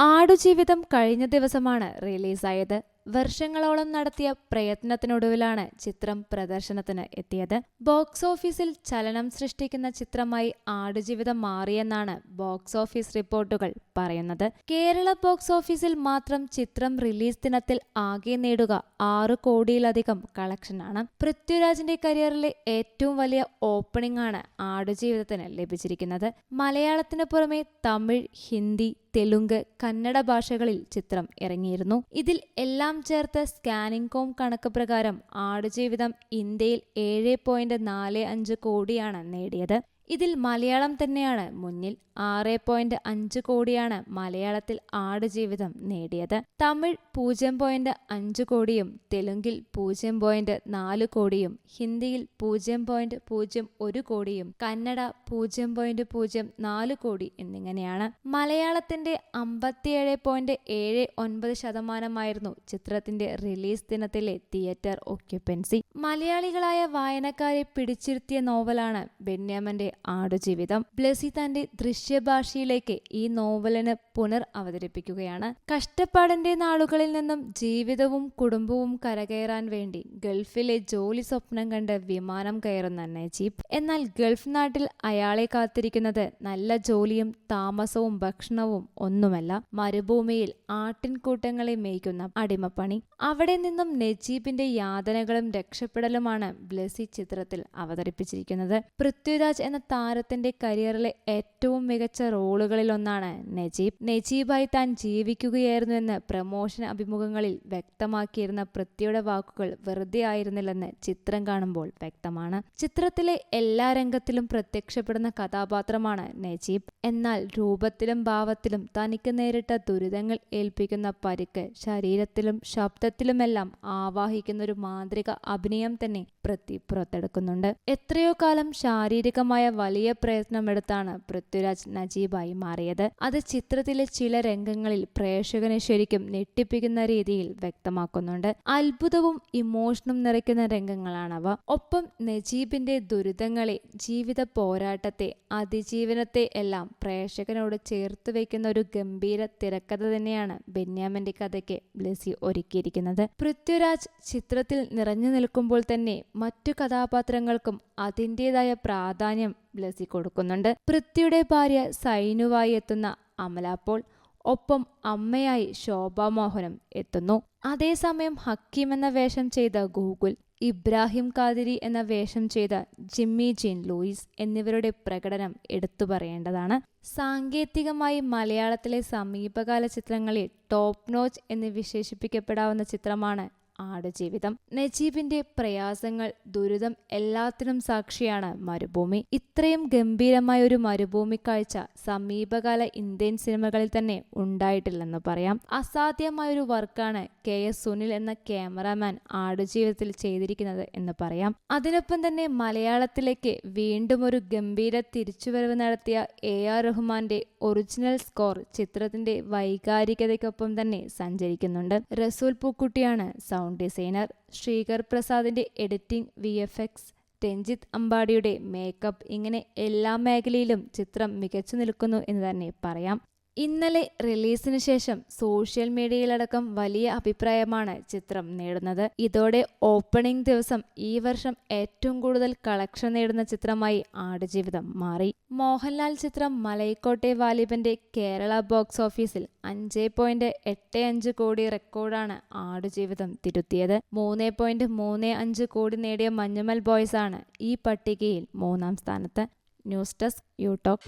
ആടുജീവിതം കഴിഞ്ഞ ദിവസമാണ് റിലീസായത്. വർഷങ്ങളോളം നടത്തിയ പ്രയത്നത്തിനൊടുവിലാണ് ചിത്രം പ്രദർശനത്തിന് എത്തിയത്. ബോക്സ് ഓഫീസിൽ ചലനം സൃഷ്ടിക്കുന്ന ചിത്രമായി ആടുജീവിതം മാറിയെന്നാണ് ബോക്സ് ഓഫീസ് റിപ്പോർട്ടുകൾ പറയുന്നത്. കേരള ബോക്സ് ഓഫീസിൽ മാത്രം ചിത്രം റിലീസ് ദിനത്തിൽ ആകെ നേടുക ആറ് കോടിയിലധികം കളക്ഷനാണ്. പൃഥ്വിരാജിന്റെ കരിയറിലെ ഏറ്റവും വലിയ ഓപ്പണിംഗ് ആണ് ആടുജീവിതത്തിന് ലഭിച്ചിരിക്കുന്നത്. മലയാളത്തിന് പുറമെ തമിഴ് ഹിന്ദി തെലുങ്ക് കന്നഡ ഭാഷകളിൽ ചിത്രം ഇറങ്ങിയിരുന്നു. ഇതിൽ എല്ലാം ചേർത്ത് സ്കാനിംഗ് കോം കണക്ക് പ്രകാരം ആടുജീവിതം ഇന്ത്യയിൽ ഏഴ് പോയിന്റ് നാല് അഞ്ച് കോടിയാണ് നേടിയത്. ഇതിൽ മലയാളം തന്നെയാണ്. മുന്നിൽ ആറ് പോയിന്റ് അഞ്ച് കോടിയാണ് മലയാളത്തിൽ ആടുജീവിതം നേടിയത്. തമിഴ് പൂജ്യം പോയിന്റ് അഞ്ച് കോടിയും തെലുങ്കിൽ പൂജ്യം പോയിന്റ് നാല് കോടിയും ഹിന്ദിയിൽ പൂജ്യം പോയിന്റ് പൂജ്യം ഒരു കോടിയും കന്നഡ പൂജ്യം പോയിന്റ് പൂജ്യം നാല് കോടി എന്നിങ്ങനെയാണ്. മലയാളത്തിന്റെ അമ്പത്തിയേഴ് പോയിന്റ് ഏഴ് ഒൻപത് ശതമാനമായിരുന്നു ചിത്രത്തിന്റെ റിലീസ് ദിനത്തിലെ തിയേറ്റർ ഒക്യുപ്പൻസി മലയാളികളായ വായനക്കാരെ പിടിച്ചിരുത്തിയ നോവലാണ് ബെന്യാമന്റെ ആടുജീവിതം. ബ്ലസി തന്റെ ദൃശ്യഭാഷയിലേക്ക് ഈ നോവലിന് പുനർ അവതരിപ്പിക്കുകയാണ്. കഷ്ടപ്പാടിന്റെ നാളുകളിൽ നിന്നും ജീവിതവും കുടുംബവും കരകയറാൻ വേണ്ടി ഗൾഫിലെ ജോലി സ്വപ്നം കണ്ട് വിമാനം കയറുന്ന നജീബ്. എന്നാൽ ഗൾഫ് നാട്ടിൽ അയാളെ കാത്തിരിക്കുന്നത് നല്ല ജോലിയും താമസവും ഭക്ഷണവും ഒന്നുമല്ല മരുഭൂമിയിൽ ആട്ടിൻകൂട്ടങ്ങളെ മേയ്ക്കുന്ന അടിമപ്പണി. അവിടെ നിന്നും നജീബിന്റെ യാതനകളും രക്ഷപ്പെടലുമാണ് ബ്ലസി ചിത്രത്തിൽ അവതരിപ്പിച്ചിരിക്കുന്നത്. പൃഥ്വിരാജ് എന്ന താരത്തിന്റെ കരിയറിലെ ഏറ്റവും മികച്ച റോളുകളിലൊന്നാണ് നജീബ്. നജീബായി താൻ ജീവിക്കുകയായിരുന്നു എന്ന് പ്രമോഷൻ അഭിമുഖങ്ങളിൽ വ്യക്തമാക്കിയിരുന്ന പൃഥ്വിയുടെ വാക്കുകൾ വെറുതെ ആയിരുന്നില്ലെന്ന് ചിത്രം കാണുമ്പോൾ വ്യക്തമാണ്. ചിത്രത്തിലെ എല്ലാ രംഗത്തിലും പ്രത്യക്ഷപ്പെടുന്ന കഥാപാത്രമാണ് നജീബ്. എന്നാൽ രൂപത്തിലും ഭാവത്തിലും തനിക്ക് നേരിട്ട ദുരിതങ്ങൾ ഏൽപ്പിക്കുന്ന പരിക്ക് ശരീരത്തിലും ശബ്ദത്തിലുമെല്ലാം ആവാഹിക്കുന്ന ഒരു മാന്ത്രിക അഭിനയം തന്നെ പൃഥ്വി പുറത്തെടുക്കുന്നുണ്ട്. എത്രയോ കാലം ശാരീരികമായ വലിയ പ്രയത്നമെടുത്താണ് പൃഥ്വിരാജ് നജീബായി മാറിയത്. അത് ചിത്രത്തിലെ ചില രംഗങ്ങളിൽ പ്രേക്ഷകനെ ശരിക്കും ഞെട്ടിപ്പിക്കുന്ന രീതിയിൽ വ്യക്തമാക്കുന്നുണ്ട്. അത്ഭുതവും ഇമോഷനും നിറയ്ക്കുന്ന രംഗങ്ങളാണവ. ഒപ്പം നജീബിന്റെ ദുരിതങ്ങളെ ജീവിത പോരാട്ടത്തെ അതിജീവനത്തെ എല്ലാം പ്രേക്ഷകനോട് ചേർത്ത് വയ്ക്കുന്ന ഒരു ഗംഭീര തിരക്കഥ തന്നെയാണ് ബെന്യാമിന്റെ കഥയ്ക്ക് ബ്ലസി ഒരുക്കിയിരിക്കുന്നത്. പൃഥ്വിരാജ് ചിത്രത്തിൽ നിറഞ്ഞു നിൽക്കുമ്പോൾ തന്നെ മറ്റു കഥാപാത്രങ്ങൾക്കും അതിന്റെതായ പ്രാധാന്യം ബ്ലസി കൊടുക്കുന്നുണ്ട് പൃഥ്വിയുടെ ഭാര്യ സൈനുവായി എത്തുന്ന അമലാപ്പോൾ ഒപ്പം അമ്മയായി ശോഭാ മോഹനും എത്തുന്നു. അതേസമയം ഹക്കീം എന്ന വേഷം ചെയ്ത ഗൂഗുൽ ഇബ്രാഹിം കാതിരി എന്ന വേഷം ചെയ്ത ജിമ്മി ജീൻ ലൂയിസ് എന്നിവരുടെ പ്രകടനം എടുത്തു പറയേണ്ടതാണ്. സാങ്കേതികമായി മലയാളത്തിലെ സമീപകാല ചിത്രങ്ങളിൽ ടോപ്പ് നോച്ച് എന്ന് വിശേഷിപ്പിക്കപ്പെടാവുന്ന ചിത്രമാണ് ആടുജീവിതം. നജീബിന്റെ പ്രയാസങ്ങൾ ദുരിതം എല്ലാത്തിനും സാക്ഷിയാണ് മരുഭൂമി. ഇത്രയും ഗംഭീരമായ ഒരു മരുഭൂമി കാഴ്ച സമീപകാല ഇന്ത്യൻ സിനിമകളിൽ തന്നെ ഉണ്ടായിട്ടില്ലെന്ന് പറയാം. അസാധ്യമായ ഒരു വർക്കാണ് കെ എസ് സുനിൽ എന്ന ക്യാമറാമാൻ ആടുജീവിതത്തിൽ ചെയ്തിരിക്കുന്നത് എന്ന് പറയാം. അതിനൊപ്പം തന്നെ മലയാളത്തിലേക്ക് വീണ്ടും ഒരു ഗംഭീര തിരിച്ചുവരവ് നടത്തിയ എ ആർ റഹ്മാന്റെ ഒറിജിനൽ സ്കോർ ചിത്രത്തിന്റെ വൈകാരികതയ്ക്കൊപ്പം തന്നെ സഞ്ചരിക്കുന്നുണ്ട്. റസൂൽ പൂക്കുട്ടിയാണ് sound designer Sreekar പ്രസാദിന്റെ editing V F X Ranjith അമ്പാടിയുടെ makeup ഇങ്ങനെ എല്ലാ മേഖലയിലും ചിത്രം മികച്ചു നിൽക്കുന്നു എന്ന് തന്നെ പറയാം. ഇന്നലെ റിലീസിന് ശേഷം സോഷ്യൽ മീഡിയയിലടക്കം വലിയ അഭിപ്രായമാണ് ചിത്രം നേടുന്നത്. ഇതോടെ ഓപ്പണിംഗ് ദിവസം ഈ വർഷം ഏറ്റവും കൂടുതൽ കളക്ഷൻ നേടുന്ന ചിത്രമായി ആടുജീവിതം മാറി. മോഹൻലാൽ ചിത്രം മലൈക്കോട്ടെ വാലിബന്റെ കേരള ബോക്സ് ഓഫീസിൽ അഞ്ച് പോയിന്റ് എട്ട് അഞ്ച് കോടി റെക്കോർഡാണ് ആടുജീവിതം തിരുത്തിയത്. മൂന്ന് പോയിന്റ് മൂന്ന് അഞ്ച് കോടി നേടിയ മഞ്ഞുമൽ ബോയ്സ് ആണ് ഈ പട്ടികയിൽ മൂന്നാം സ്ഥാനത്ത്. News desk യൂടോക്ക്